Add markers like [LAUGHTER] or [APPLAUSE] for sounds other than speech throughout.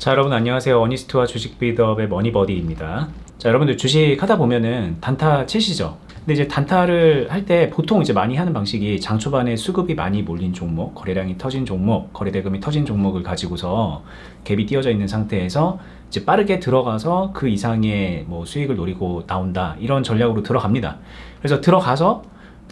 자 여러분 안녕하세요. 어니스트와 주식 빌드업의 머니버디입니다. 자 여러분들 주식 하다 보면은 단타 치시죠? 근데 이제 단타를 할 때 보통 이제 많이 하는 방식이 장 초반에 수급이 많이 몰린 종목 거래량이 터진 종목 거래대금이 터진 종목을 가지고서 갭이 띄어져 있는 상태에서 이제 빠르게 들어가서 그 이상의 뭐 수익을 노리고 나온다. 이런 전략으로 들어갑니다. 그래서 들어가서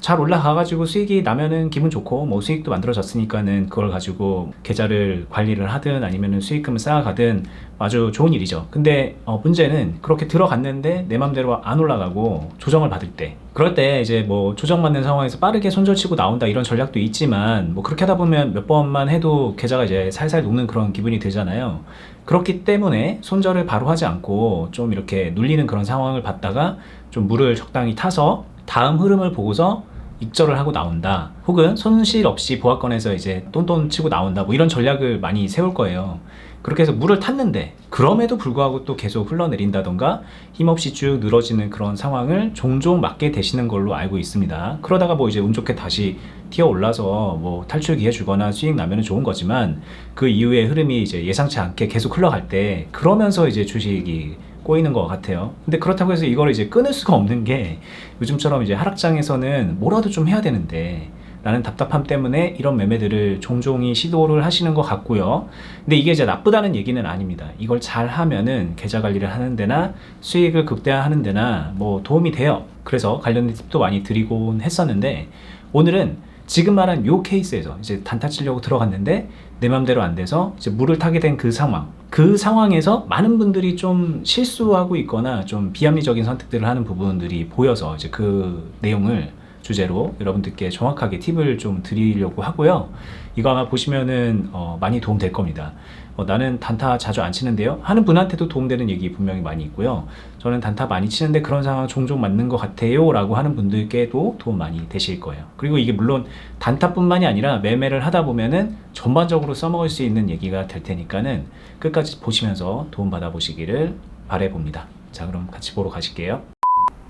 잘 올라가가지고 수익이 나면은 기분 좋고 뭐 수익도 만들어졌으니까는 그걸 가지고 계좌를 관리를 하든 아니면은 수익금을 쌓아가든 아주 좋은 일이죠. 근데 어, 문제는 그렇게 들어갔는데 내 맘대로 안 올라가고 조정을 받을 때 그럴 때 이제 뭐 조정받는 상황에서 빠르게 손절치고 나온다 이런 전략도 있지만 뭐 그렇게 하다 보면 몇 번만 해도 계좌가 이제 살살 녹는 그런 기분이 들잖아요. 그렇기 때문에 손절을 바로 하지 않고 좀 이렇게 눌리는 그런 상황을 봤다가 좀 물을 적당히 타서 다음 흐름을 보고서 익절을 하고 나온다. 혹은 손실 없이 보합권에서 이제 똔똔 치고 나온다. 뭐 이런 전략을 많이 세울 거예요. 그렇게 해서 물을 탔는데 그럼에도 불구하고 또 계속 흘러내린다던가 힘없이 쭉 늘어지는 그런 상황을 종종 맞게 되시는 걸로 알고 있습니다. 그러다가 뭐 이제 운 좋게 다시 튀어 올라서 뭐 탈출 기회 주거나 수익 나면 좋은 거지만 그 이후의 흐름이 이제 예상치 않게 계속 흘러갈 때 그러면서 이제 주식이 꼬이는 것 같아요. 근데 그렇다고 해서 이걸 이제 끊을 수가 없는 게 요즘처럼 이제 하락장에서는 뭐라도 좀 해야 되는데 라는 답답함 때문에 이런 매매들을 종종이 시도를 하시는 것 같고요. 근데 이게 이제 나쁘다는 얘기는 아닙니다. 이걸 잘 하면은 계좌 관리를 하는 데나 수익을 극대화하는 데나 뭐 도움이 돼요. 그래서 관련된 팁도 많이 드리곤 했었는데 오늘은 지금 말한 요 케이스에서 이제 단타 치려고 들어갔는데 내 맘대로 안 돼서 이제 물을 타게 된 그 상황. 그 상황에서 많은 분들이 좀 실수하고 있거나 좀 비합리적인 선택들을 하는 부분들이 보여서 이제 그 내용을 주제로 여러분들께 정확하게 팁을 좀 드리려고 하고요. 이거 아마 보시면은 어, 많이 도움 될 겁니다. 어, 나는 단타 자주 안 치는데요. 하는 분한테도 도움되는 얘기 분명히 많이 있고요. 저는 단타 많이 치는데 그런 상황 종종 맞는 것 같아요. 라고 하는 분들께도 도움 많이 되실 거예요. 그리고 이게 물론 단타뿐만이 아니라 매매를 하다 보면은 전반적으로 써먹을 수 있는 얘기가 될 테니까는 끝까지 보시면서 도움 받아 보시기를 바래봅니다. 자, 그럼 같이 보러 가실게요.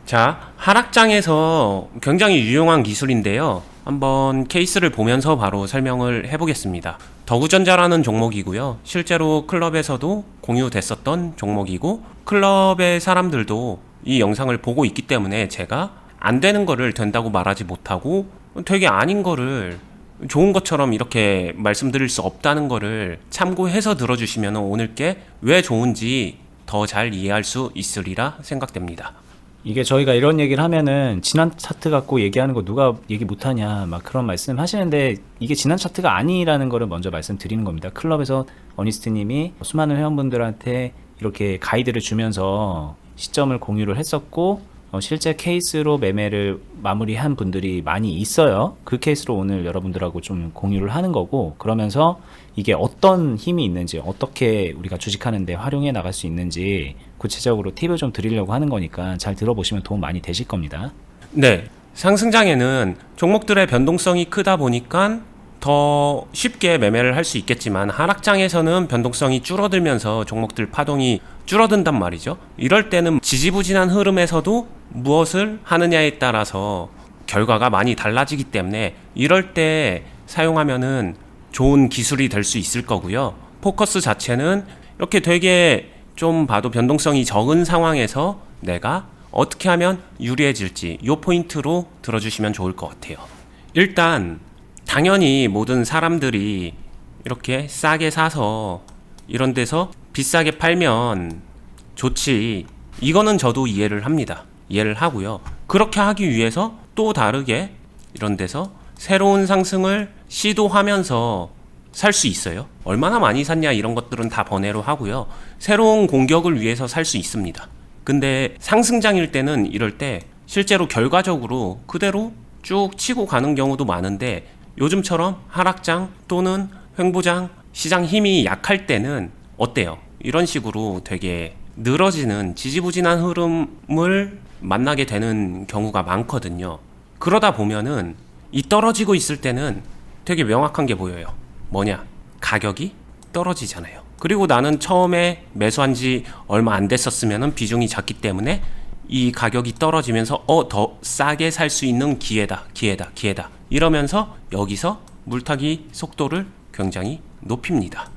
자, 하락장에서 굉장히 유용한 기술인데요. 한번 케이스를 보면서 바로 설명을 해보겠습니다. 더구전자라는 종목이고요. 실제로 클럽에서도 공유됐었던 종목이고, 클럽의 사람들도 이 영상을 보고 있기 때문에 제가 안 되는 거를 된다고 말하지 못하고 되게 아닌 거를 좋은 것처럼 이렇게 말씀드릴 수 없다는 거를 참고해서 들어주시면 오늘 게 왜 좋은지 더 잘 이해할 수 있으리라 생각됩니다. 이게 저희가 이런 얘기를 하면은 지난 차트 갖고 얘기하는 거 누가 얘기 못하냐 막 그런 말씀 하시는데 이게 지난 차트가 아니라는 거를 먼저 말씀드리는 겁니다. 클럽에서 어니스트님이 수많은 회원분들한테 이렇게 가이드를 주면서 시점을 공유를 했었고 어, 실제 케이스로 매매를 마무리한 분들이 많이 있어요. 그 케이스로 오늘 여러분들하고 좀 공유를 하는 거고 그러면서 이게 어떤 힘이 있는지 어떻게 우리가 주식하는데 활용해 나갈 수 있는지 구체적으로 팁을 좀 드리려고 하는 거니까 잘 들어보시면 도움 많이 되실 겁니다. 네. 상승장에는 종목들의 변동성이 크다 보니까 더 쉽게 매매를 할 수 있겠지만 하락장에서는 변동성이 줄어들면서 종목들 파동이 줄어든단 말이죠. 이럴 때는 지지부진한 흐름에서도 무엇을 하느냐에 따라서 결과가 많이 달라지기 때문에 이럴 때 사용하면은 좋은 기술이 될 수 있을 거고요. 포커스 자체는 이렇게 되게 좀 봐도 변동성이 적은 상황에서 내가 어떻게 하면 유리해질지 요 포인트로 들어주시면 좋을 것 같아요. 일단 당연히 모든 사람들이 이렇게 싸게 사서 이런 데서 비싸게 팔면 좋지. 이거는 저도 이해를 합니다. 이해를 하고요. 그렇게 하기 위해서 또 다르게 이런 데서 새로운 상승을 시도하면서 살 수 있어요. 얼마나 많이 샀냐 이런 것들은 다 번외로 하고요. 새로운 공격을 위해서 살 수 있습니다. 근데 상승장일 때는 이럴 때 실제로 결과적으로 그대로 쭉 치고 가는 경우도 많은데 요즘처럼 하락장 또는 횡보장 시장 힘이 약할 때는 어때요? 이런 식으로 되게 늘어지는 지지부진한 흐름을 만나게 되는 경우가 많거든요. 그러다 보면은 이 떨어지고 있을 때는 되게 명확한 게 보여요. 뭐냐? 가격이 떨어지잖아요. 그리고 나는 처음에 매수한 지 얼마 안 됐었으면 비중이 작기 때문에 이 가격이 떨어지면서 어 더 싸게 살 수 있는 기회다 기회다 기회다 이러면서 여기서 물타기 속도를 굉장히 높입니다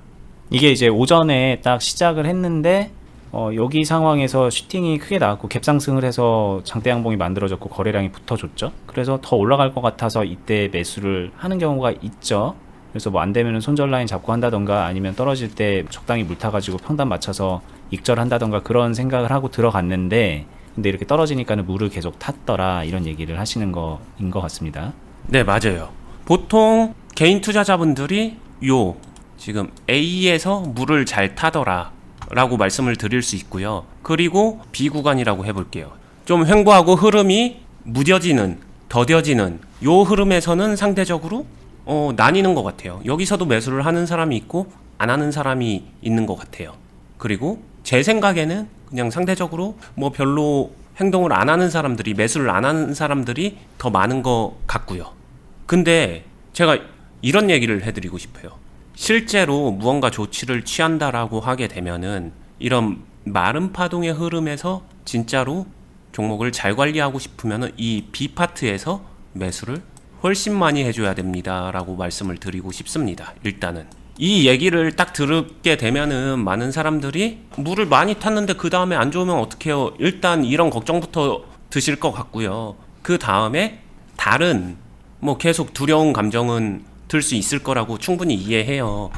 이게 이제 오전에 딱 시작을 했는데 어, 여기 상황에서 슈팅이 크게 나왔고 갭상승을 해서 장대 양봉이 만들어졌고 거래량이 붙어줬죠. 그래서 더 올라갈 것 같아서 이때 매수를 하는 경우가 있죠. 그래서 뭐 안 되면 손절 라인 잡고 한다던가 아니면 떨어질 때 적당히 물 타가지고 평단 맞춰서 익절한다던가 그런 생각을 하고 들어갔는데 근데 이렇게 떨어지니까는 물을 계속 탔더라 이런 얘기를 하시는 거인 것 같습니다. 네, 맞아요. 보통 개인 투자자분들이 요 지금 A에서 물을 잘 타더라 라고 말씀을 드릴 수 있고요. 그리고 B 구간이라고 해볼게요. 좀 횡보하고 흐름이 무뎌지는, 더뎌지는 요 흐름에서는 상대적으로 어, 나뉘는 것 같아요. 여기서도 매수를 하는 사람이 있고 안 하는 사람이 있는 것 같아요. 그리고 제 생각에는 그냥 상대적으로 뭐 별로 행동을 안 하는 사람들이 매수를 안 하는 사람들이 더 많은 것 같고요. 근데 제가 이런 얘기를 해드리고 싶어요. 실제로 무언가 조치를 취한다라고 하게 되면은 이런 마른 파동의 흐름에서 진짜로 종목을 잘 관리하고 싶으면은 이 B 파트에서 매수를 훨씬 많이 해줘야 됩니다라고 말씀을 드리고 싶습니다. 일단은 이 얘기를 딱 들게 되면은 많은 사람들이 물을 많이 탔는데 그 다음에 안 좋으면 어떡해요? 일단 이런 걱정부터 드실 것 같고요. 그 다음에 다른 뭐 계속 두려운 감정은 들 수 있을 거라고 충분히 이해해요.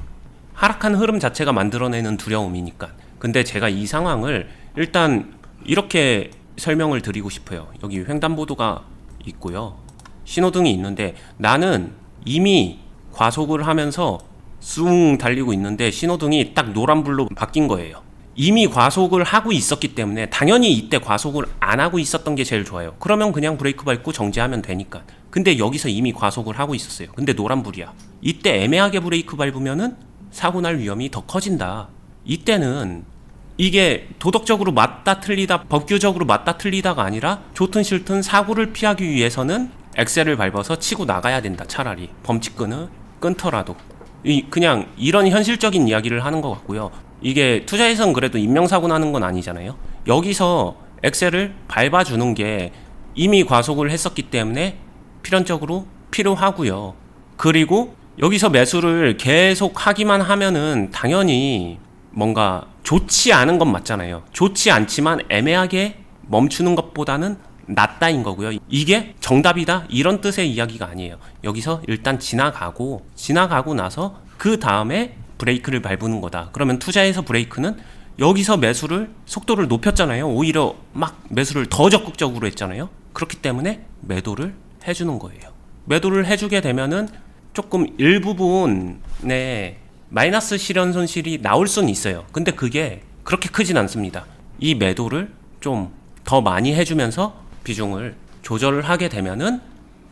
하락한 흐름 자체가 만들어내는 두려움이니까. 근데 제가 이 상황을 일단 이렇게 설명을 드리고 싶어요. 여기 횡단보도가 있고요. 신호등이 있는데 나는 이미 과속을 하면서 쑥 달리고 있는데 신호등이 딱 노란불로 바뀐 거예요. 이미 과속을 하고 있었기 때문에 당연히 이때 과속을 안 하고 있었던 게 제일 좋아요. 그러면 그냥 브레이크 밟고 정지하면 되니까. 근데 여기서 이미 과속을 하고 있었어요. 근데 노란불이야. 이때 애매하게 브레이크 밟으면은 사고 날 위험이 더 커진다. 이때는 이게 도덕적으로 맞다 틀리다 법규적으로 맞다 틀리다가 아니라 좋든 싫든 사고를 피하기 위해서는 엑셀을 밟아서 치고 나가야 된다 차라리. 범칙근을 끊더라도. 이 그냥 이런 현실적인 이야기를 하는 것 같고요. 이게 투자에선 그래도 인명사고 나는 건 아니잖아요. 여기서 엑셀을 밟아주는 게 이미 과속을 했었기 때문에 필연적으로 필요하고요. 그리고 여기서 매수를 계속 하기만 하면은 당연히 뭔가 좋지 않은 건 맞잖아요. 좋지 않지만 애매하게 멈추는 것보다는 낫다인 거고요. 이게 정답이다 이런 뜻의 이야기가 아니에요. 여기서 일단 지나가고 지나가고 나서 그 다음에 브레이크를 밟는 거다. 그러면 투자에서 브레이크는 여기서 매수를 속도를 높였잖아요. 오히려 막 매수를 더 적극적으로 했잖아요. 그렇기 때문에 매도를 해주는 거예요. 매도를 해주게 되면은 조금 일부분의 마이너스 실현 손실이 나올 수는 있어요. 근데 그게 그렇게 크진 않습니다. 이 매도를 좀 더 많이 해주면서 비중을 조절을 하게 되면은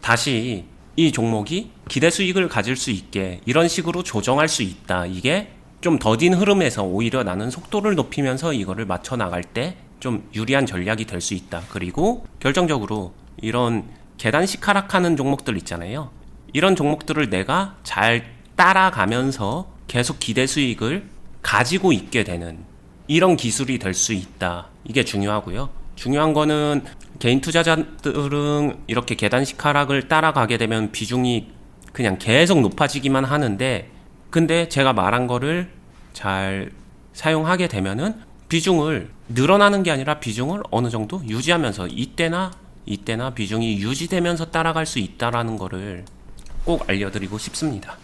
다시 이 종목이 기대 수익을 가질 수 있게 이런 식으로 조정할 수 있다. 이게 좀 더딘 흐름에서 오히려 나는 속도를 높이면서 이거를 맞춰 나갈 때 좀 유리한 전략이 될 수 있다. 그리고 결정적으로 이런 계단식 하락하는 종목들 있잖아요. 이런 종목들을 내가 잘 따라가면서 계속 기대 수익을 가지고 있게 되는 이런 기술이 될 수 있다. 이게 중요하고요. 중요한 거는 개인 투자자들은 이렇게 계단식 하락을 따라가게 되면 비중이 그냥 계속 높아지기만 하는데 근데 제가 말한 거를 잘 사용하게 되면은 비중을 늘어나는 게 아니라 비중을 어느 정도 유지하면서 이때나 이때나 비중이 유지되면서 따라갈 수 있다라는 거를 꼭 알려드리고 싶습니다.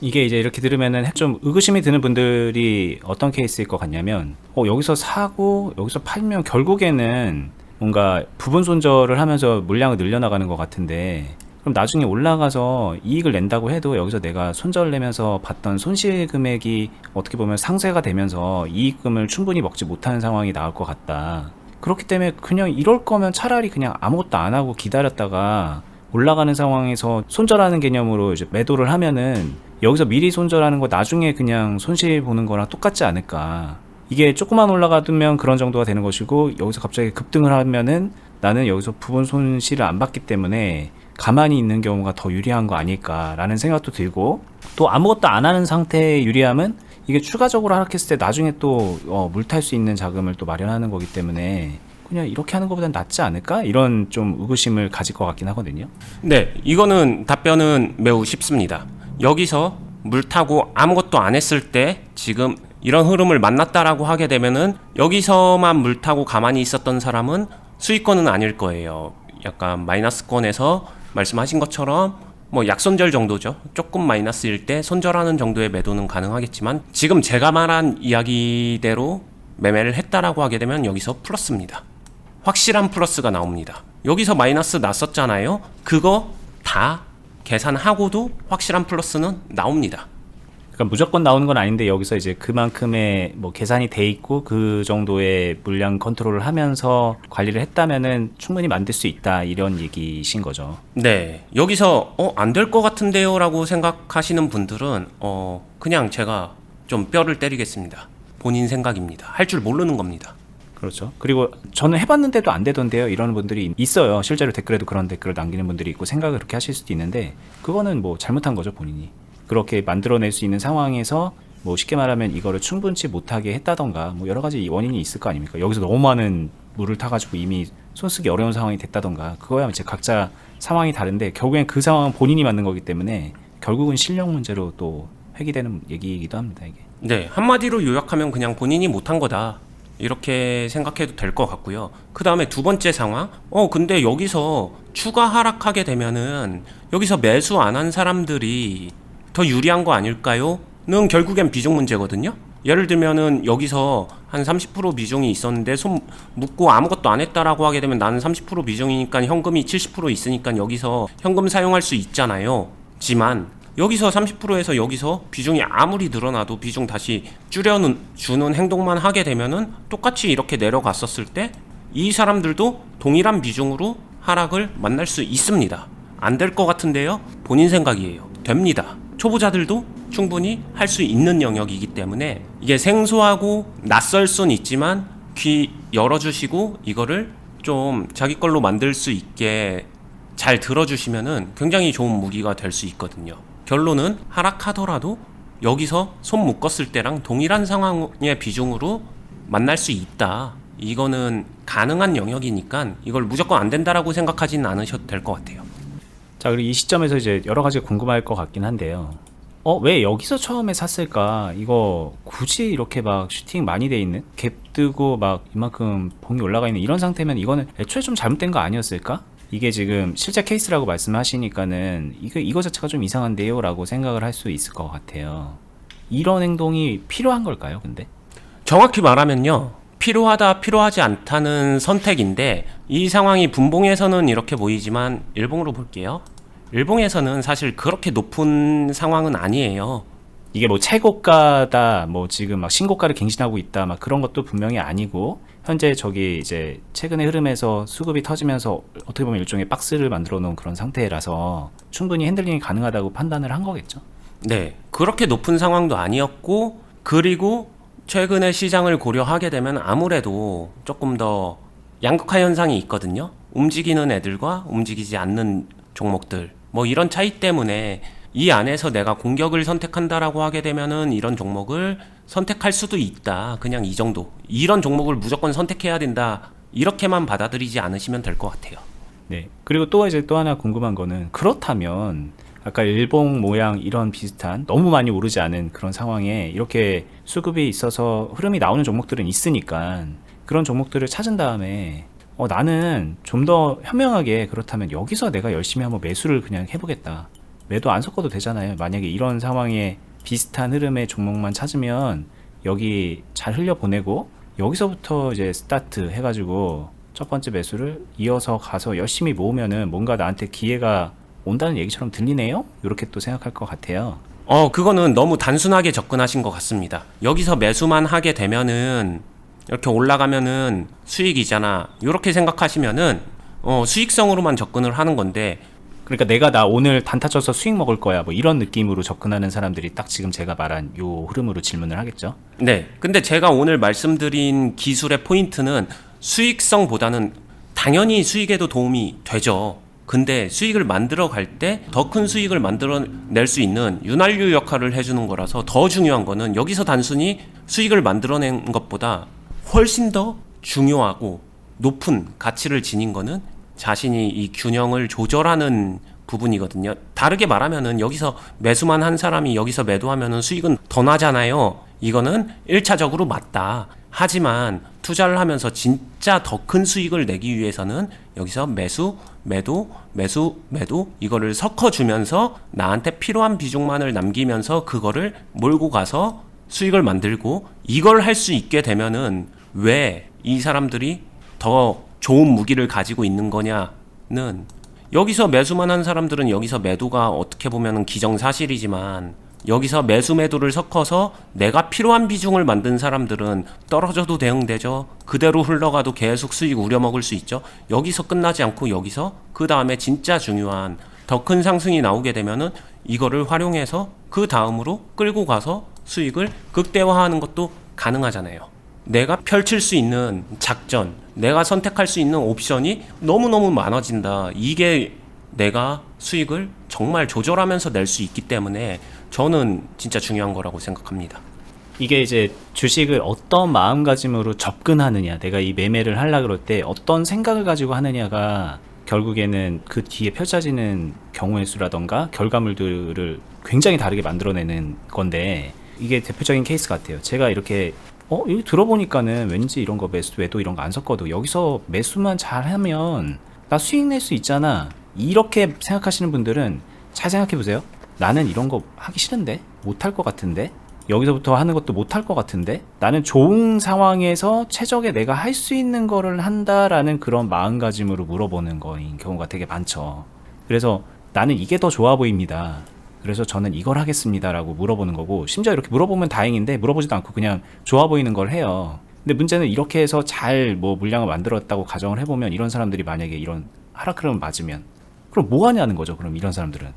이게 이제 이렇게 들으면은 좀 의구심이 드는 분들이 어떤 케이스일 것 같냐면 어, 여기서 사고 여기서 팔면 결국에는 뭔가 부분 손절을 하면서 물량을 늘려나가는 것 같은데 그럼 나중에 올라가서 이익을 낸다고 해도 여기서 내가 손절 내면서 받던 손실 금액이 어떻게 보면 상쇄가 되면서 이익금을 충분히 먹지 못하는 상황이 나올 것 같다. 그렇기 때문에 그냥 이럴 거면 차라리 그냥 아무것도 안 하고 기다렸다가 올라가는 상황에서 손절하는 개념으로 이제 매도를 하면은 여기서 미리 손절하는 거 나중에 그냥 손실 보는 거랑 똑같지 않을까. 이게 조금만 올라가두면 그런 정도가 되는 것이고 여기서 갑자기 급등을 하면은 나는 여기서 부분 손실을 안 받기 때문에 가만히 있는 경우가 더 유리한 거 아닐까라는 생각도 들고 또 아무것도 안 하는 상태의 유리함은 이게 추가적으로 하락했을 때 나중에 또 어, 물탈 수 있는 자금을 또 마련하는 거기 때문에 그냥 이렇게 하는 것보단 낫지 않을까 이런 좀 의구심을 가질 것 같긴 하거든요. 네, 이거는 답변은 매우 쉽습니다. 여기서 물 타고 아무것도 안 했을 때 지금 이런 흐름을 만났다라고 하게 되면은 여기서만 물 타고 가만히 있었던 사람은 수익권은 아닐 거예요. 약간 마이너스권에서 말씀하신 것처럼 뭐 약손절 정도죠. 조금 마이너스일 때 손절하는 정도의 매도는 가능하겠지만 지금 제가 말한 이야기대로 매매를 했다라고 하게 되면 여기서 플러스입니다. 확실한 플러스가 나옵니다. 여기서 마이너스 났었잖아요. 그거 다 계산하고도 확실한 플러스는 나옵니다. 그러니까 무조건 나오는 건 아닌데 여기서 이제 그만큼의 뭐 계산이 돼 있고 그 정도의 물량 컨트롤을 하면서 관리를 했다면은 충분히 만들 수 있다 이런 얘기신 거죠. 네. 여기서 어, 안 될 것 같은데요라고 생각하시는 분들은 어, 그냥 제가 좀 뼈를 때리겠습니다. 본인 생각입니다. 할 줄 모르는 겁니다. 그렇죠. 그리고 저는 해봤는데도 안 되던데요. 이런 분들이 있어요. 실제로 댓글에도 그런 댓글을 남기는 분들이 있고 생각을 그렇게 하실 수도 있는데 그거는 뭐 잘못한 거죠 본인이. 그렇게 만들어낼 수 있는 상황에서 뭐 쉽게 말하면 이거를 충분치 못하게 했다던가 뭐 여러 가지 원인이 있을 거 아닙니까? 여기서 너무 많은 물을 타가지고 이미 손쓰기 어려운 상황이 됐다던가 그거야 이제 각자 상황이 다른데 결국엔 그 상황은 본인이 만든 거기 때문에 결국은 실력 문제로 또 회귀되는 얘기이기도 합니다 이게. 네, 한마디로 요약하면 그냥 본인이 못한 거다. 이렇게 생각해도 될 것 같고요. 그 다음에 두 번째 상황. 어, 근데 여기서 추가 하락하게 되면은 여기서 매수 안 한 사람들이 더 유리한 거 아닐까요? 는 결국엔 비중 문제거든요. 예를 들면은 여기서 한 30% 비중이 있었는데 손 묶고 아무것도 안 했다라고 하게 되면 나는 30% 비중이니까 현금이 70% 있으니까 여기서 현금 사용할 수 있잖아요. 지만 여기서 30%에서 여기서 비중이 아무리 늘어나도 비중 다시 줄여는 주는 행동만 하게 되면은 똑같이 이렇게 내려갔었을 때 이 사람들도 동일한 비중으로 하락을 만날 수 있습니다. 안 될 것 같은데요? 본인 생각이에요. 됩니다. 초보자들도 충분히 할 수 있는 영역이기 때문에 이게 생소하고 낯설 순 있지만 귀 열어주시고 이거를 좀 자기 걸로 만들 수 있게 잘 들어주시면은 굉장히 좋은 무기가 될 수 있거든요. 결론은 하락하더라도 여기서 손 묶었을 때랑 동일한 상황의 비중으로 만날 수 있다. 이거는 가능한 영역이니까 이걸 무조건 안 된다라고 생각하지는 않으셔도 될 것 같아요. 자 그리고 이 시점에서 이제 여러 가지 궁금할 것 같긴 한데요. 어 왜 여기서 처음에 샀을까? 이거 굳이 이렇게 막 슈팅 많이 돼 있는 갭 뜨고 막 이만큼 봉이 올라가 있는 이런 상태면 이거는 애초에 좀 잘못된 거 아니었을까? 이게 지금 실제 케이스라고 말씀하시니까는 이거 이거 자체가 좀 이상한데요 라고 생각을 할 수 있을 것 같아요. 이런 행동이 필요한 걸까요? 근데 정확히 말하면요. 필요하다, 필요하지 않다는 선택인데 이 상황이 분봉에서는 이렇게 보이지만 일봉으로 볼게요. 일봉에서는 사실 그렇게 높은 상황은 아니에요. 이게 뭐 최고가다, 뭐 지금 막 신고가를 갱신하고 있다, 막 그런 것도 분명히 아니고 현재 저기 이제 최근의 흐름에서 수급이 터지면서 어떻게 보면 일종의 박스를 만들어 놓은 그런 상태라서 충분히 핸들링이 가능하다고 판단을 한 거겠죠. 네, 그렇게 높은 상황도 아니었고 그리고 최근에 시장을 고려하게 되면 아무래도 조금 더 양극화 현상이 있거든요. 움직이는 애들과 움직이지 않는 종목들 뭐 이런 차이 때문에 이 안에서 내가 공격을 선택한다라고 하게 되면은 이런 종목을 선택할 수도 있다. 그냥 이 정도. 이런 종목을 무조건 선택해야 된다. 이렇게만 받아들이지 않으시면 될 것 같아요. 네. 그리고 또 이제 또 하나 궁금한 거는 그렇다면 아까 일봉 모양 이런 비슷한 너무 많이 오르지 않은 그런 상황에 이렇게 수급이 있어서 흐름이 나오는 종목들은 있으니까 그런 종목들을 찾은 다음에 어, 나는 좀 더 현명하게 그렇다면 여기서 내가 열심히 한번 매수를 그냥 해보겠다. 매도 안 섞어도 되잖아요. 만약에 이런 상황에 비슷한 흐름의 종목만 찾으면 여기 잘 흘려보내고 여기서부터 이제 스타트 해가지고 첫 번째 매수를 이어서 가서 열심히 모으면은 뭔가 나한테 기회가 온다는 얘기처럼 들리네요? 이렇게 또 생각할 것 같아요. 어, 그거는 너무 단순하게 접근하신 것 같습니다. 여기서 매수만 하게 되면은 이렇게 올라가면은 수익이잖아. 이렇게 생각하시면은 어, 수익성으로만 접근을 하는 건데 그러니까 내가 나 오늘 단타 쳐서 수익 먹을 거야 뭐 이런 느낌으로 접근하는 사람들이 딱 지금 제가 말한 요 흐름으로 질문을 하겠죠. 네. 근데 제가 오늘 말씀드린 기술의 포인트는 수익성보다는 당연히 수익에도 도움이 되죠. 근데 수익을 만들어 갈 때 더 큰 수익을 만들어 낼 수 있는 윤활유 역할을 해주는 거라서 더 중요한 거는 여기서 단순히 수익을 만들어낸 것보다 훨씬 더 중요하고 높은 가치를 지닌 거는 자신이 이 균형을 조절하는 부분이거든요. 다르게 말하면은 여기서 매수만 한 사람이 여기서 매도하면은 수익은 더 나잖아요. 이거는 1차적으로 맞다. 하지만 투자를 하면서 진짜 더 큰 수익을 내기 위해서는 여기서 매수, 매도, 매수, 매도 이거를 섞어 주면서 나한테 필요한 비중만을 남기면서 그거를 몰고 가서 수익을 만들고 이걸 할 수 있게 되면은 왜 이 사람들이 더 좋은 무기를 가지고 있는 거냐는 여기서 매수만 한 사람들은 여기서 매도가 어떻게 보면은 기정사실이지만 여기서 매수 매도를 섞어서 내가 필요한 비중을 만든 사람들은 떨어져도 대응되죠. 그대로 흘러가도 계속 수익 우려먹을 수 있죠. 여기서 끝나지 않고 여기서 그 다음에 진짜 중요한 더 큰 상승이 나오게 되면은 이거를 활용해서 그 다음으로 끌고 가서 수익을 극대화하는 것도 가능하잖아요. 내가 펼칠 수 있는 작전, 내가 선택할 수 있는 옵션이 너무너무 많아진다. 이게 내가 수익을 정말 조절하면서 낼 수 있기 때문에 저는 진짜 중요한 거라고 생각합니다. 이게 이제 주식을 어떤 마음가짐으로 접근하느냐, 내가 이 매매를 하려 그럴 때 어떤 생각을 가지고 하느냐가 결국에는 그 뒤에 펼쳐지는 경우의 수라던가 결과물들을 굉장히 다르게 만들어내는 건데 이게 대표적인 케이스 같아요. 제가 이렇게 어, 이거 들어보니까는 왠지 이런 거 매수, 외도 이런 거 안 섞어도 여기서 매수만 잘 하면 나 수익 낼 수 있잖아. 이렇게 생각하시는 분들은 잘 생각해 보세요. 나는 이런 거 하기 싫은데? 못할 것 같은데? 여기서부터 하는 것도 못할 것 같은데? 나는 좋은 상황에서 최적의 내가 할 수 있는 거를 한다라는 그런 마음가짐으로 물어보는 거인 경우가 되게 많죠. 그래서 나는 이게 더 좋아 보입니다. 그래서 저는 이걸 하겠습니다라고 물어보는 거고, 심지어 이렇게 물어보면 다행인데, 물어보지도 않고 그냥 좋아 보이는 걸 해요. 근데 문제는 이렇게 해서 잘 뭐 물량을 만들었다고 가정을 해보면, 이런 사람들이 만약에 이런 하락흐름을 맞으면, 그럼 뭐 하냐는 거죠, 그럼 이런 사람들은.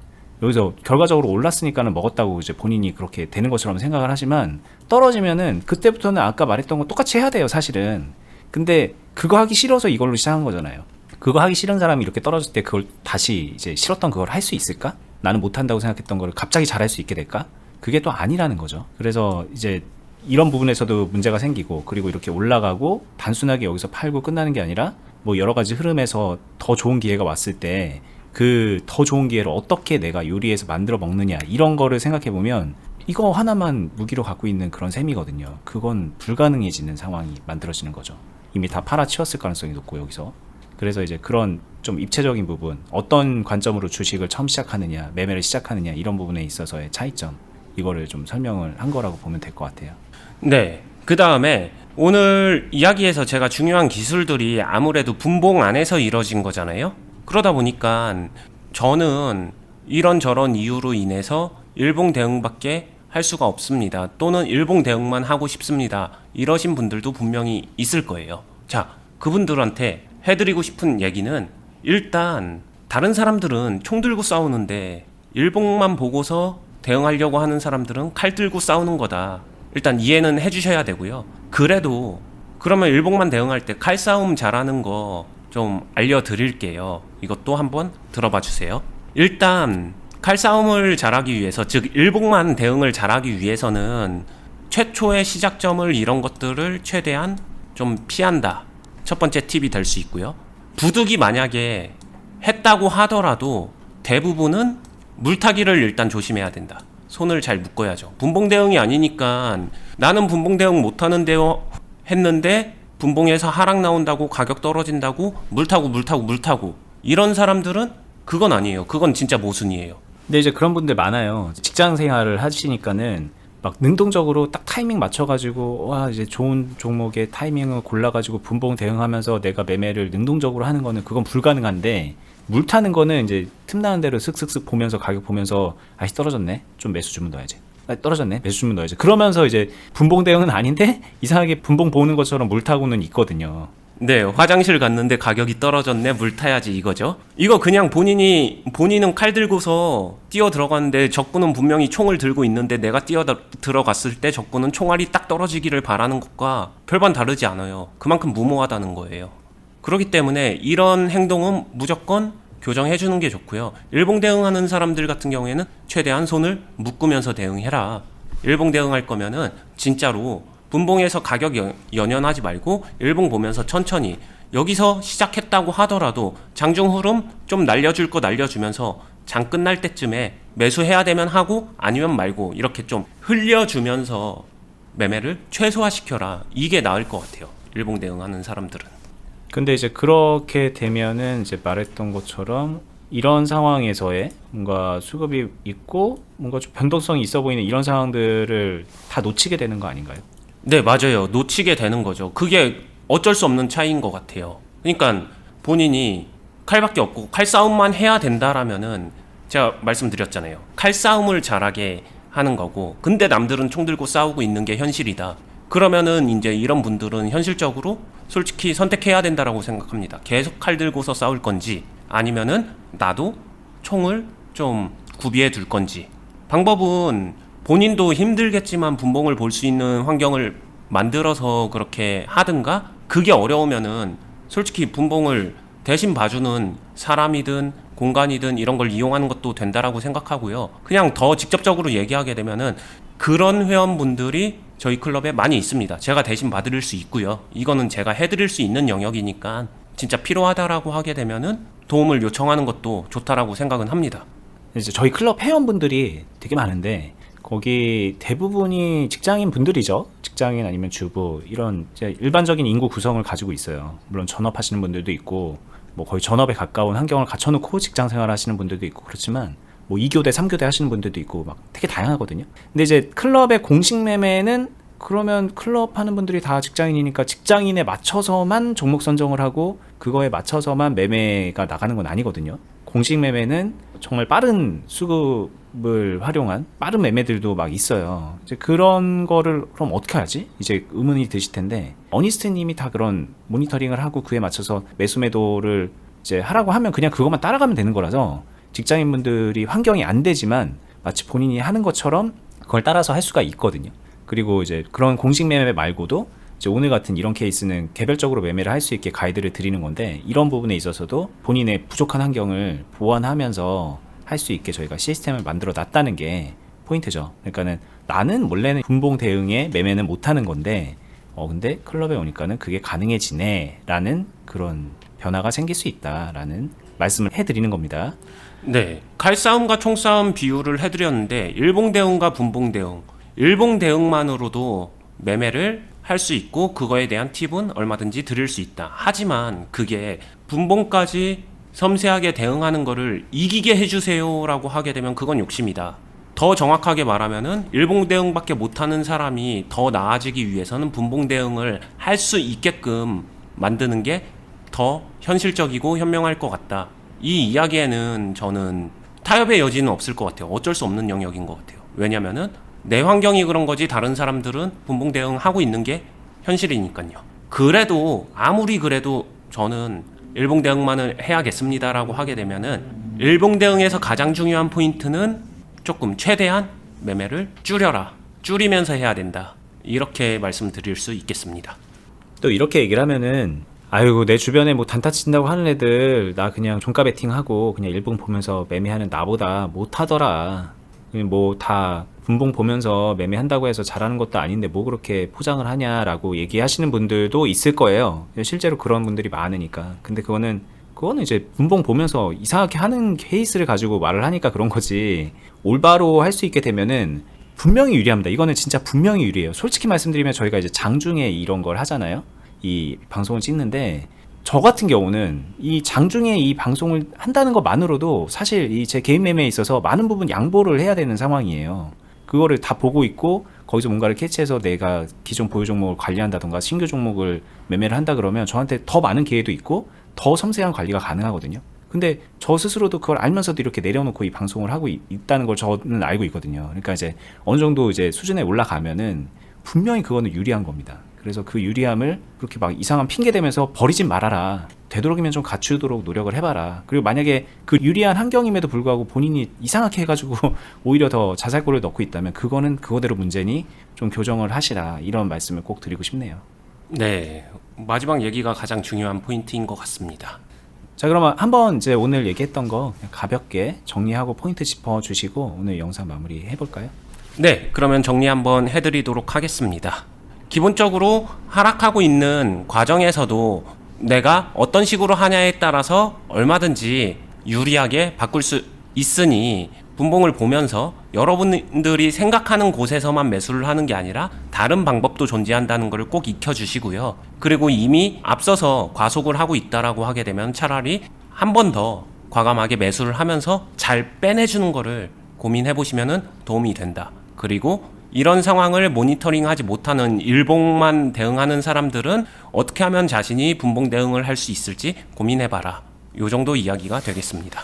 여기서 결과적으로 올랐으니까는 먹었다고 이제 본인이 그렇게 되는 것처럼 생각을 하지만 떨어지면은 그때부터는 아까 말했던 거 똑같이 해야 돼요 사실은 근데 그거 하기 싫어서 이걸로 시작한 거잖아요 그거 하기 싫은 사람이 이렇게 떨어질 때 그걸 다시 이제 싫었던 그걸 할 수 있을까 나는 못한다고 생각했던 걸 갑자기 잘할 수 있게 될까 그게 또 아니라는 거죠 그래서 이제 이런 부분에서도 문제가 생기고 그리고 이렇게 올라가고 단순하게 여기서 팔고 끝나는 게 아니라 뭐 여러 가지 흐름에서 더 좋은 기회가 왔을 때 그 더 좋은 기회를 어떻게 내가 요리해서 만들어 먹느냐 이런 거를 생각해 보면 이거 하나만 무기로 갖고 있는 그런 셈이거든요. 그건 불가능해지는 상황이 만들어지는 거죠. 이미 다 팔아치웠을 가능성이 높고 여기서 그래서 이제 그런 좀 입체적인 부분 어떤 관점으로 주식을 처음 시작하느냐 매매를 시작하느냐 이런 부분에 있어서의 차이점 이거를 좀 설명을 한 거라고 보면 될 것 같아요. 네. 그 다음에 오늘 이야기에서 제가 중요한 기술들이 아무래도 분봉 안에서 이루어진 거잖아요. 그러다 보니까 저는 이런저런 이유로 인해서 일봉 대응밖에 할 수가 없습니다. 또는 일봉 대응만 하고 싶습니다. 이러신 분들도 분명히 있을 거예요. 자, 그분들한테 해드리고 싶은 얘기는 일단 다른 사람들은 총 들고 싸우는데 일봉만 보고서 대응하려고 하는 사람들은 칼 들고 싸우는 거다. 일단 이해는 해주셔야 되고요. 그래도 그러면 일봉만 대응할 때 칼 싸움 잘하는 거 좀 알려드릴게요. 이것도 한번 들어봐 주세요. 일단 칼 싸움을 잘하기 위해서 즉 일봉만 대응을 잘하기 위해서는 최초의 시작점을 이런 것들을 최대한 좀 피한다. 첫 번째 팁이 될 수 있고요. 부득이 만약에 했다고 하더라도 대부분은 물타기를 일단 조심해야 된다. 손을 잘 묶어야죠. 분봉 대응이 아니니까 나는 분봉 대응 못 하는데요 했는데 분봉에서 하락 나온다고 가격 떨어진다고 물 타고 물 타고 물 타고 이런 사람들은 그건 아니에요. 그건 진짜 모순이에요. 근데 이제 그런 분들 많아요. 직장 생활을 하시니까는 막 능동적으로 딱 타이밍 맞춰가지고 와 이제 좋은 종목의 타이밍을 골라가지고 분봉 대응하면서 내가 매매를 능동적으로 하는 거는 그건 불가능한데 물 타는 거는 이제 틈나는 대로 슥슥슥 보면서 가격 보면서 아씨 떨어졌네? 좀 매수 주문 넣어야지. 아, 떨어졌네? 매수 주문 넣어야지. 그러면서 이제 분봉 대응은 아닌데 [LAUGHS] 이상하게 분봉 보는 것처럼 물 타고는 있거든요 네, 화장실 갔는데 가격이 떨어졌네, 물 타야지 이거죠. 이거 그냥 본인이 본인은 칼 들고서 뛰어 들어갔는데 적군은 분명히 총을 들고 있는데 내가 뛰어 들- 들어갔을 때 적군은 총알이 딱 떨어지기를 바라는 것과 별반 다르지 않아요. 그만큼 무모하다는 거예요. 그렇기 때문에 이런 행동은 무조건 교정해 주는 게 좋고요. 일봉 대응하는 사람들 같은 경우에는 최대한 손을 묶으면서 대응해라. 일봉 대응할 거면은 진짜로 분봉에서 가격 연- 연연하지 말고 일봉 보면서 천천히 여기서 시작했다고 하더라도 장중 흐름 좀 날려줄 거 날려주면서 장 끝날 때쯤에 매수해야 되면 하고 아니면 말고 이렇게 좀 흘려주면서 매매를 최소화시켜라. 이게 나을 것 같아요. 일봉 대응하는 사람들은. 근데 이제 그렇게 되면은 이제 말했던 것처럼 이런 상황에서의 뭔가 수급이 있고 뭔가 좀 변동성이 있어 보이는 이런 상황들을 다 놓치게 되는 거 아닌가요? 네, 맞아요. 놓치게 되는 거죠. 그게 어쩔 수 없는 차이인 것 같아요. 그러니까 본인이 칼밖에 없고 칼 싸움만 해야 된다라면은 제가 말씀드렸잖아요. 칼 싸움을 잘하게 하는 거고, 근데 남들은 총 들고 싸우고 있는 게 현실이다. 그러면은 이제 이런 분들은 현실적으로 솔직히 선택해야 된다라고 생각합니다. 계속 칼 들고서 싸울 건지 아니면은 나도 총을 좀 구비해 둘 건지. 방법은 본인도 힘들겠지만 분봉을 볼 수 있는 환경을 만들어서 그렇게 하든가 그게 어려우면은 솔직히 분봉을 대신 봐주는 사람이든 공간이든 이런 걸 이용하는 것도 된다라고 생각하고요. 그냥 더 직접적으로 얘기하게 되면은 그런 회원분들이 저희 클럽에 많이 있습니다. 제가 대신 봐드릴 수 있고요. 이거는 제가 해드릴 수 있는 영역이니까 진짜 필요하다라고 하게 되면은 도움을 요청하는 것도 좋다라고 생각은 합니다. 이제 저희 클럽 회원분들이 되게 많은데 거기 대부분이 직장인 분들이죠. 직장인 아니면 주부 이런 일반적인 인구 구성을 가지고 있어요. 물론 전업하시는 분들도 있고 뭐 거의 전업에 가까운 환경을 갖춰놓고 직장 생활하시는 분들도 있고 그렇지만 뭐 2교대, 3교대 하시는 분들도 있고 막 되게 다양하거든요. 근데 이제 클럽의 공식 매매는 그러면 클럽 하는 분들이 다 직장인이니까 직장인에 맞춰서만 종목 선정을 하고 그거에 맞춰서만 매매가 나가는 건 아니거든요. 공식 매매는 정말 빠른 수급 을 활용한 빠른 매매들도 막 있어요. 이제 그런 거를 그럼 어떻게 하지? 이제 의문이 드실 텐데 어니스트님이 다 그런 모니터링을 하고 그에 맞춰서 매수 매도를 이제 하라고 하면 그냥 그것만 따라가면 되는 거라서 직장인분들이 환경이 안 되지만 마치 본인이 하는 것처럼 그걸 따라서 할 수가 있거든요. 그리고 이제 그런 공식 매매 말고도 오늘 같은 이런 케이스는 개별적으로 매매를 할 수 있게 가이드를 드리는 건데 이런 부분에 있어서도 본인의 부족한 환경을 보완하면서 할 수 있게 저희가 시스템을 만들어 놨다는 게 포인트죠. 그러니까는 나는 원래는 분봉 대응에 매매는 못 하는 건데 어 근데 클럽에 오니까는 그게 가능해지네라는 그런 변화가 생길 수 있다라는 말씀을 해드리는 겁니다. 네. 칼싸움과 총싸움 비율을 해드렸는데, 일봉 대응과 분봉 대응. 일봉 대응만으로도 매매를 할 수 있고, 그거에 대한 팁은 얼마든지 드릴 수 있다. 하지만 그게 분봉까지 섬세하게 대응하는 거를 이기게 해주세요라고 하게 되면 그건 욕심이다. 더 정확하게 말하면은 일봉 대응밖에 못하는 사람이 더 나아지기 위해서는 분봉 대응을 할 수 있게끔 만드는 게 더 현실적이고 현명할 것 같다. 이 이야기에는 저는 타협의 여지는 없을 것 같아요. 어쩔 수 없는 영역인 것 같아요. 왜냐면은 내 환경이 그런 거지 다른 사람들은 분봉 대응하고 있는 게 현실이니까요. 그래도 아무리 그래도 저는 일봉 대응만을 해야겠습니다라고 하게 되면은 일봉 대응에서 가장 중요한 포인트는 조금 최대한 매매를 줄여라. 줄이면서 해야 된다. 이렇게 말씀드릴 수 있겠습니다. 또 이렇게 얘기를 하면은 아이고 내 주변에 뭐 단타 친다고 하는 애들 나 그냥 종가 베팅하고 그냥 일봉 보면서 매매하는 나보다 못하더라 뭐 다 분봉 보면서 매매한다고 해서 잘하는 것도 아닌데 뭐 그렇게 포장을 하냐라고 얘기하시는 분들도 있을 거예요. 실제로 그런 분들이 많으니까. 근데 그거는 그거는 이제 분봉 보면서 이상하게 하는 케이스를 가지고 말을 하니까 그런 거지. 올바로 할 수 있게 되면은 분명히 유리합니다. 이거는 진짜 분명히 유리해요. 솔직히 말씀드리면 저희가 이제 장중에 이런 걸 하잖아요. 이 방송을 찍는데 저 같은 경우는 이 장중에 이 방송을 한다는 것만으로도 사실 이 제 개인 매매에 있어서 많은 부분 양보를 해야 되는 상황이에요. 그거를 다 보고 있고 거기서 뭔가를 캐치해서 내가 기존 보유 종목을 관리한다던가 신규 종목을 매매를 한다 그러면 저한테 더 많은 기회도 있고 더 섬세한 관리가 가능하거든요. 근데 저 스스로도 그걸 알면서도 이렇게 내려놓고 이 방송을 하고 있, 있다는 걸 저는 알고 있거든요. 그러니까 이제 어느 정도 이제 수준에 올라가면은 분명히 그거는 유리한 겁니다. 그래서 그 유리함을 그렇게 막 이상한 핑계 대면서 버리진 말아라. 되도록이면 좀 갖추도록 노력을 해봐라. 그리고 만약에 그 유리한 환경임에도 불구하고 본인이 이상하게 해가지고 [LAUGHS] 오히려 더 자살골을 넣고 있다면 그거는 그거대로 문제니 좀 교정을 하시라. 이런 말씀을 꼭 드리고 싶네요. 네. 마지막 얘기가 가장 중요한 포인트인 것 같습니다. 자, 그러면 한번 이제 오늘 얘기했던 거 가볍게 정리하고 포인트 짚어 주시고 오늘 영상 마무리 해볼까요? 네, 그러면 정리 한번 해드리도록 하겠습니다. 기본적으로 하락하고 있는 과정에서도 내가 어떤 식으로 하냐에 따라서 얼마든지 유리하게 바꿀 수 있으니 분봉을 보면서 여러분들이 생각하는 곳에서만 매수를 하는 게 아니라 다른 방법도 존재한다는 것을 꼭 익혀주시고요. 그리고 이미 앞서서 과속을 하고 있다라고 하게 되면 차라리 한 번 더 과감하게 매수를 하면서 잘 빼내주는 거를 고민해 보시면 도움이 된다. 그리고 이런 상황을 모니터링하지 못하는 일봉만 대응하는 사람들은 어떻게 하면 자신이 분봉 대응을 할 수 있을지 고민해봐라. 요 정도 이야기가 되겠습니다.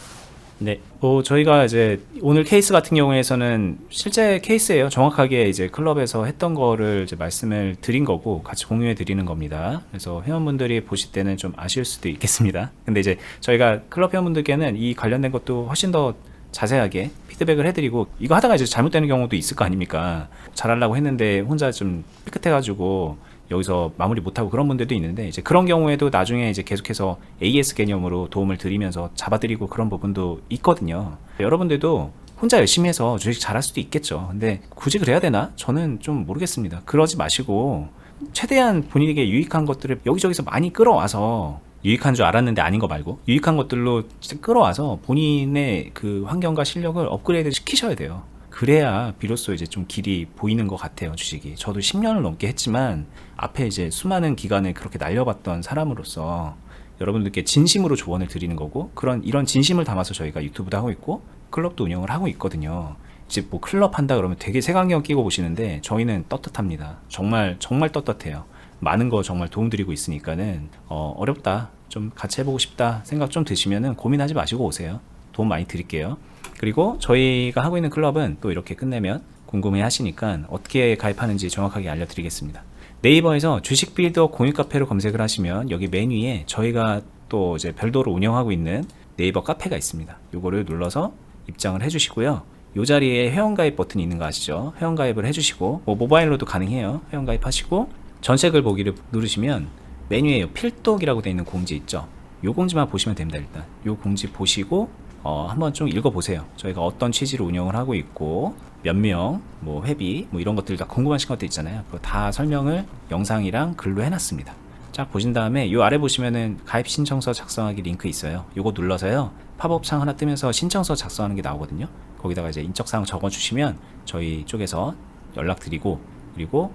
네. 뭐 저희가 이제 오늘 케이스 같은 경우에서는 실제 케이스예요. 정확하게 이제 클럽에서 했던 거를 이제 말씀을 드린 거고 같이 공유해 드리는 겁니다. 그래서 회원분들이 보실 때는 좀 아쉬울 수도 있겠습니다. 근데 이제 저희가 클럽 회원분들께는 이 관련된 것도 훨씬 더 자세하게 피드백을 해드리고 이거 하다가 이제 잘못되는 경우도 있을 거 아닙니까? 잘하려고 했는데 혼자 좀 삐끗해가지고 여기서 마무리 못하고 그런 분들도 있는데 이제 그런 경우에도 나중에 이제 계속해서 AS 개념으로 도움을 드리면서 잡아드리고 그런 부분도 있거든요. 여러분들도 혼자 열심히 해서 주식 잘할 수도 있겠죠. 근데 굳이 그래야 되나? 저는 좀 모르겠습니다. 그러지 마시고 최대한 본인에게 유익한 것들을 여기저기서 많이 끌어와서 유익한 줄 알았는데 아닌 거 말고 유익한 것들로 끌어와서 본인의 그 환경과 실력을 업그레이드 시키셔야 돼요. 그래야 비로소 이제 좀 길이 보이는 것 같아요 주식이. 저도 10년을 넘게 했지만 앞에 이제 수많은 기간을 그렇게 날려봤던 사람으로서 여러분들께 진심으로 조언을 드리는 거고 그런 이런 진심을 담아서 저희가 유튜브도 하고 있고 클럽도 운영을 하고 있거든요. 이제 뭐 클럽 한다 그러면 되게 색안경 끼고 보시는데 저희는 떳떳합니다. 정말 정말 떳떳해요. 많은 거 정말 도움드리고 있으니까는 어, 어렵다 좀 같이 해보고 싶다 생각 좀 드시면은 고민하지 마시고 오세요. 도움 많이 드릴게요. 그리고 저희가 하고 있는 클럽은 또 이렇게 끝내면 궁금해 하시니까 어떻게 가입하는지 정확하게 알려드리겠습니다. 네이버에서 주식 빌더 공유 카페로 검색을 하시면 여기 맨 위에 저희가 또 이제 별도로 운영하고 있는 네이버 카페가 있습니다. 요거를 눌러서 입장을 해주시고요. 요 자리에 회원가입 버튼이 있는 거 아시죠? 회원가입을 해주시고 뭐 모바일로도 가능해요. 회원가입 하시고 전색을 보기를 누르시면 메뉴에 요 필독이라고 되어 있는 공지 있죠? 요 공지만 보시면 됩니다. 일단 요 공지 보시고 어, 한번 좀 읽어보세요. 저희가 어떤 취지로 운영을 하고 있고 몇 명, 뭐 회비, 뭐 이런 것들 다 궁금하신 것들 있잖아요. 그거 다 설명을 영상이랑 글로 해놨습니다. 쫙 보신 다음에 이 아래 보시면은 가입 신청서 작성하기 링크 있어요. 요거 눌러서요. 팝업 창 하나 뜨면서 신청서 작성하는 게 나오거든요. 거기다가 이제 인적사항 적어주시면 저희 쪽에서 연락드리고 그리고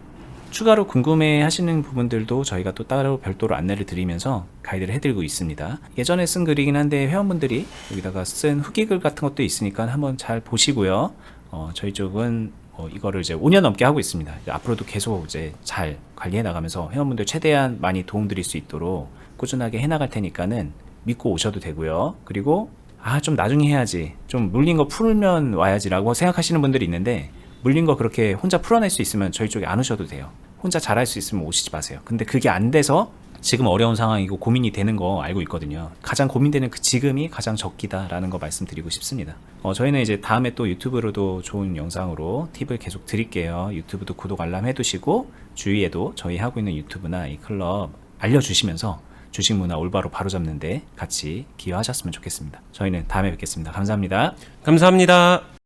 추가로 궁금해 하시는 부분들도 저희가 또 따로 별도로 안내를 드리면서 가이드를 해드리고 있습니다. 예전에 쓴 글이긴 한데 회원분들이 여기다가 쓴 후기글 같은 것도 있으니까 한번 잘 보시고요. 어, 저희 쪽은 어, 이거를 이제 5년 넘게 하고 있습니다. 앞으로도 계속 이제 잘 관리해 나가면서 회원분들 최대한 많이 도움드릴 수 있도록 꾸준하게 해 나갈 테니까는 믿고 오셔도 되고요. 그리고 아 좀 나중에 해야지 좀 물린 거 풀면 와야지라고 생각하시는 분들이 있는데 물린 거 그렇게 혼자 풀어낼 수 있으면 저희 쪽에 안 오셔도 돼요. 혼자 잘할 수 있으면 오시지 마세요. 근데 그게 안 돼서 지금 어려운 상황이고 고민이 되는 거 알고 있거든요. 가장 고민되는 그 지금이 가장 적기다라는 거 말씀드리고 싶습니다. 어, 저희는 이제 다음에 또 유튜브로도 좋은 영상으로 팁을 계속 드릴게요. 유튜브도 구독 알람 해두시고 주위에도 저희 하고 있는 유튜브나 이 클럽 알려주시면서 주식 문화 올바로 바로잡는데 같이 기여하셨으면 좋겠습니다. 저희는 다음에 뵙겠습니다. 감사합니다. 감사합니다.